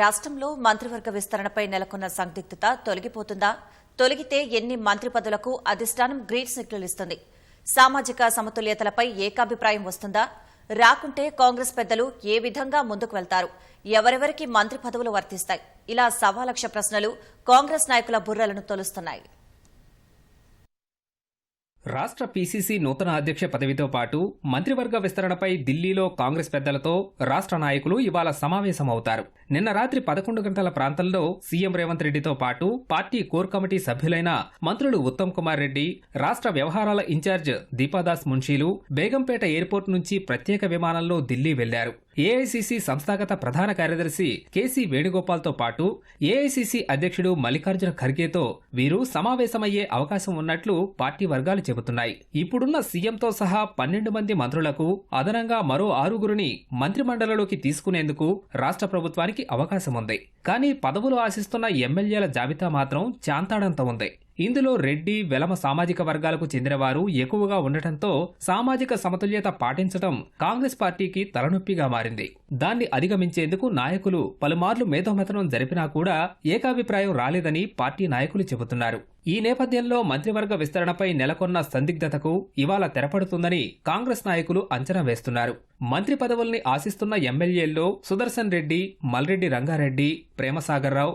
రాష్ట్రంలో మంత్రివర్గ విస్తరణపై నెలకొన్న సందిగ్ధత తొలగిపోతుందా? తొలగితే ఎన్ని మంత్రి పదవులకు అధిష్టానం గ్రీన్ సిగ్నల్ ఇస్తుంది? సామాజిక సమతుల్యతలపై ఏకాభిప్రాయం వస్తుందా? రాకుంటే కాంగ్రెస్ పెద్దలు ఏ విధంగా ముందుకు వెళ్తారు? ఎవరెవరికి మంత్రి పదవులు వర్తిస్తాయి? ఇలా సవాలక్ష ప్రశ్నలు కాంగ్రెస్ నాయకుల బుర్రలను తొలుస్తున్నాయి. రాష్ట్ర పీసీసీ నూతన అధ్యక్ష పదవితో పాటు మంత్రివర్గ విస్తరణపై ఢిల్లీలో కాంగ్రెస్ పెద్దలతో రాష్ట్ర నాయకులు ఇవాళ సమావేశమవుతారు. నిన్న రాత్రి పదకొండు గంటల ప్రాంతంలో సీఎం రేవంత్ రెడ్డితో పాటు పార్టీ కోర్ కమిటీ సభ్యులైన మంత్రులు ఉత్తమ్ కుమార్ రెడ్డి రాష్ట్ర వ్యవహారాల ఇన్ఛార్జ్ దీపాదాస్ మున్షీలు బేగంపేట ఎయిర్పోర్ట్ నుంచి ప్రత్యేక విమానంలో ఢిల్లీ వెళ్ళారు. ఏఐసీసీ సంస్థాగత ప్రధాన కార్యదర్శి కేసీ వేణుగోపాల్తో పాటు ఏఐసీసీ అధ్యక్షుడు మల్లికార్జున ఖర్గేతో వీరు సమావేశమయ్యే అవకాశం ఉన్నట్లు పార్టీ వర్గాలు చెబుతున్నాయి. ఇప్పుడున్న సీఎంతో సహా పన్నెండు మంది మంత్రులకు అదనంగా మరో ఆరుగురిని మంత్రిమండలిలోకి తీసుకునేందుకు రాష్ట్ర ప్రభుత్వానికి అవకాశం ఉంది. కానీ పదవులు ఆశిస్తున్న ఎమ్మెల్యేల జాబితా మాత్రం చాంతాడంత ఉంది. ఇందులో రెడ్డి వెలమ సామాజిక వర్గాలకు చెందినవారు ఎక్కువగా ఉండటంతో సామాజిక సమతుల్యత పాటించడం కాంగ్రెస్ పార్టీకి తలనొప్పిగా మారింది. దాన్ని అధిగమించేందుకు నాయకులు పలుమార్లు మేధోమతనం జరిపినా కూడా ఏకాభిప్రాయం రాలేదని పార్టీ నాయకులు చెబుతున్నారు. ఈ నేపథ్యంలో మంత్రివర్గ విస్తరణపై నెలకొన్న సందిగ్ధతకు ఇవాళ తెరపడుతుందని కాంగ్రెస్ నాయకులు అంచనా వేస్తున్నారు. మంత్రి పదవుల్ని ఆశిస్తున్న ఎమ్మెల్యేల్లో సుదర్శన్ రెడ్డి మల్రెడ్డి రంగారెడ్డి ప్రేమసాగర్ రావు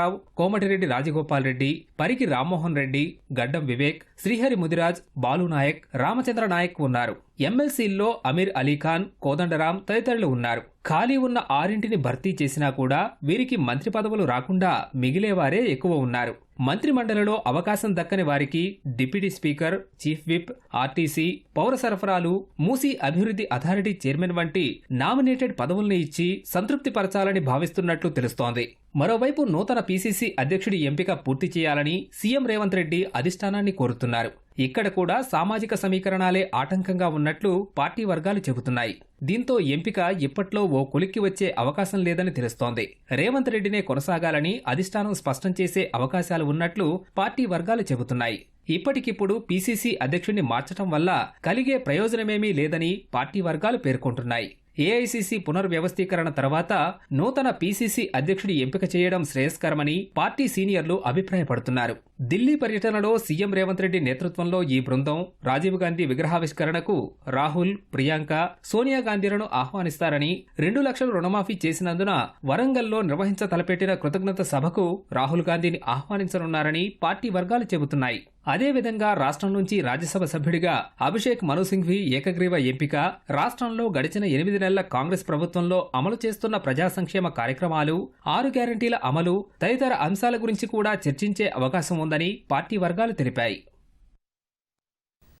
రావు కోమటిరెడ్డి రాజగోపాల్ రెడ్డి పరికి రామ్మోహన్ రెడ్డి గడ్డం వివేక్ శ్రీహరి ముదిరాజ్ బాలునాయక్ రామచంద్ర నాయక్ ఉన్నారు. ఎమ్మెల్సీల్లో అమీర్ అలీఖాన్ కోదండరాం తదితరులు ఉన్నారు. ఖాళీ ఉన్న ఆరింటిని భర్తీ చేసినా కూడా వీరికి మంత్రి పదవులు రాకుండా మిగిలేవారే ఎక్కువ ఉన్నారు. మంత్రిమండలిలో అవకాశం దక్కని వారికి deputy speaker chief whip RTC పౌర సరఫరాలు మూసీ అభివృద్ధి అథారిటీ చైర్మన్ వంటి నామినేటెడ్ పదవుల్ని ఇచ్చి సంతృప్తిపరచాలని భావిస్తున్నట్లు తెలుస్తోంది. మరోవైపు నూతన పీసీసీ అధ్యక్షుడి ఎంపిక పూర్తి చేయాలని సీఎం రేవంత్ రెడ్డి అధిష్టానాన్ని కోరుతున్నారు. ఇక్కడ కూడా సామాజిక సమీకరణాలే ఆటంకంగా ఉన్నట్లు పార్టీ వర్గాలు చెబుతున్నాయి. దీంతో ఎంపిక ఇప్పట్లో ఓ కొలిక్కి వచ్చే అవకాశం లేదని తెలుస్తోంది. రేవంత్ రెడ్డినే కొనసాగాలని అధిష్టానం స్పష్టం చేసే అవకాశాలు ఉన్నట్లు పార్టీ వర్గాలు చెబుతున్నాయి. ఇప్పటికిప్పుడు పీసీసీ అధ్యక్షుడిని మార్చటం వల్ల కలిగే ప్రయోజనమేమీ లేదని పార్టీ వర్గాలు పేర్కొంటున్నాయి. ఏఐసీసీ పునర్వ్యవస్థీకరణ తర్వాత నూతన పీసీసీ అధ్యక్షుడి ఎంపిక చేయడం శ్రేయస్కరమని పార్టీ సీనియర్లు అభిప్రాయపడుతున్నారు. ఢిల్లీ పర్యటనలో సీఎం రేవంత్ రెడ్డి నేతృత్వంలో ఈ బృందం రాజీవ్ గాంధీ విగ్రహావిష్కరణకు రాహుల్ ప్రియాంక సోనియా గాంధీలను ఆహ్వానిస్తారని రెండు లక్షల రుణమాఫీ చేసినందున వరంగల్లో నిర్వహించ తలపెట్టిన కృతజ్ఞత సభకు రాహుల్ గాంధీని ఆహ్వానించనున్నారని పార్టీ వర్గాలు చెబుతున్నాయి. అదేవిధంగా రాష్ట్రం నుంచి రాజ్యసభ సభ్యుడిగా అభిషేక్ మను సింఘ్వి ఏకగ్రీవ ఎంపిక రాష్ట్రంలో గడిచిన ఎనిమిది నెలల కాంగ్రెస్ ప్రభుత్వంలో అమలు చేస్తున్న ప్రజా సంక్షేమ కార్యక్రమాలు ఆరు గ్యారంటీల అమలు తదితర అంశాల గురించి కూడా చర్చించే అవకాశం ఉందని పార్టీ వర్గాలు తెలిపాయి.